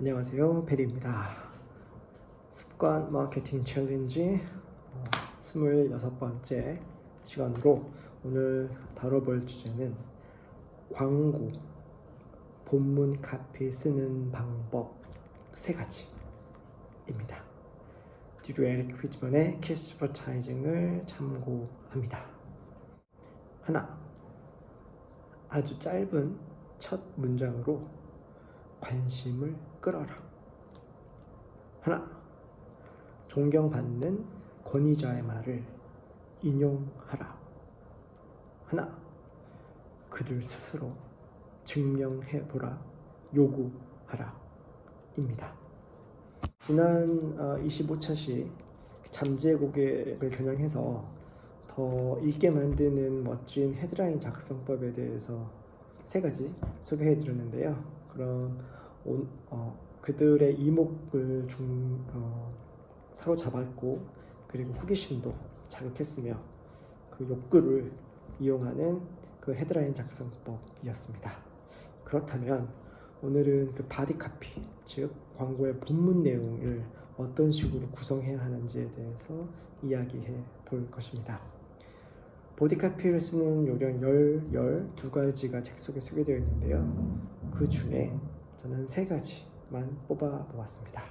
안녕하세요. 베리입니다. 습관 마케팅 챌린지 어, 26번째 시간으로 오늘 다뤄볼 주제는 광고, 본문 카피 쓰는 방법 세 가지입니다. 뒤로 에릭 휘즈먼의 키스 퍼타이징을 참고합니다. 하나, 아주 짧은 첫 문장으로 관심을 끌어라. 하나, 존경받는 권위자의 말을 인용하라. 하나, 그들 스스로 증명해보라. 요구하라. 입니다. 지난 25차 시 잠재 고객을 겨냥해서 더 읽게 만드는 멋진 헤드라인 작성법에 대해서 세 가지 소개해 드렸는데요. 그럼 온, 어, 그들의 이목을 중, 어, 사로잡았고 그리고 호기심도 자극했으며 그 욕구를 이용하는 그 헤드라인 작성법이었습니다. 그렇다면 오늘은 그 바디 카피, 즉 광고의 본문 내용을 어떤 식으로 구성해야 하는지에 대해서 이야기해 볼 것입니다. 보디카피를 쓰는 요령 10, 12가지가 책 속에 소개되어 있는데요. 그 중에 저는 세 가지만 뽑아 보았습니다.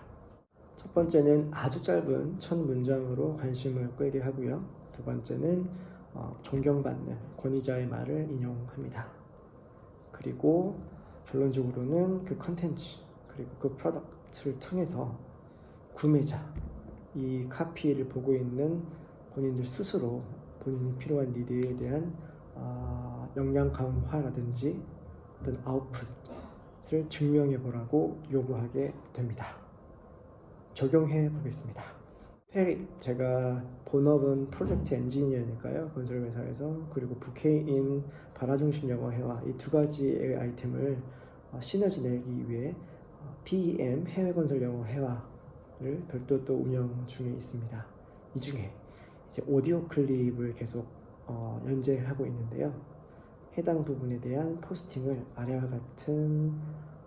첫 번째는 아주 짧은 첫 문장으로 관심을 끌게 하고요. 두 번째는 어, 존경받는 권위자의 말을 인용합니다. 그리고 결론적으로는 그 컨텐츠 그리고 그 프로덕트를 통해서 구매자 이 카피를 보고 있는 본인들 스스로 본인이 필요한 리드에 대한 어, 역량 강화라든지 어떤 아웃풋 을 증명해 보라고 요구하게 됩니다. 적용해 보겠습니다. 페리 제가 본업은 프로젝트 엔지니어니까요 건설 회사에서 그리고 부캐인 발화중심 영어회화 이 두 가지의 아이템을 어, 시너지 내기 위해 어, PEM 해외 건설 영어 회화를 별도 또 운영 중에 있습니다. 이 중에 이제 오디오 클립을 계속 어, 연재하고 있는데요. 해당 부분에 대한 포스팅을 아래와 같은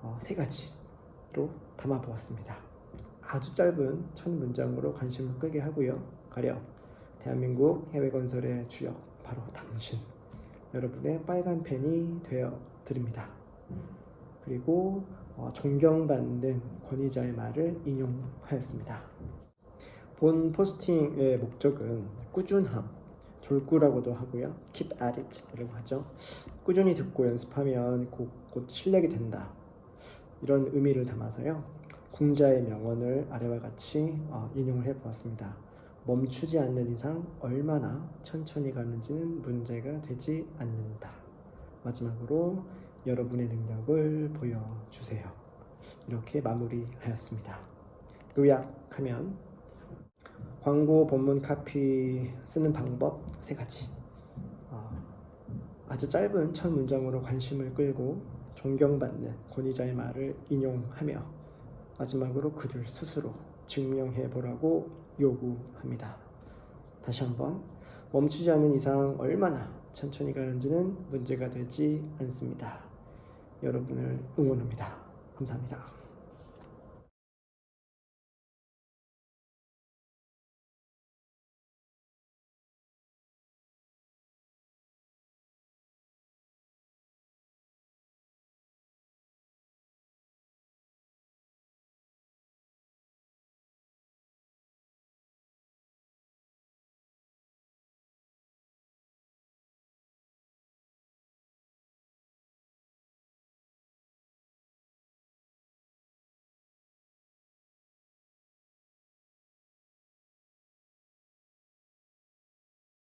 어, 세 가지로 담아 보았습니다. 아주 짧은 첫 문장으로 관심을 끄게 하고요. 가령 대한민국 해외 건설의 주역 바로 당신 여러분의 빨간 펜이 되어 드립니다. 그리고 어, 존경받는 권위자의 말을 인용하였습니다. 본 포스팅의 목적은 꾸준함, 졸구라고도 하고요. keep at it이라고 하죠. 꾸준히 듣고 연습하면 곧, 곧 실력이 된다. 이런 의미를 담아서요. 공자의 명언을 아래와 같이 어, 인용을 해보았습니다. 멈추지 않는 이상 얼마나 천천히 가는지는 문제가 되지 않는다. 마지막으로 여러분의 능력을 보여주세요. 이렇게 마무리하였습니다. 요약하면 광고 본문 카피 쓰는 방법 세 가지. 어, 아주 짧은 첫 문장으로 관심을 끌고 존경받는 권위자의 말을 인용하며 마지막으로 그들 스스로 증명해 보라고 요구합니다. 다시 한번 멈추지 않는 이상 얼마나 천천히 가는지는 문제가 되지 않습니다. 여러분을 응원합니다. 감사합니다.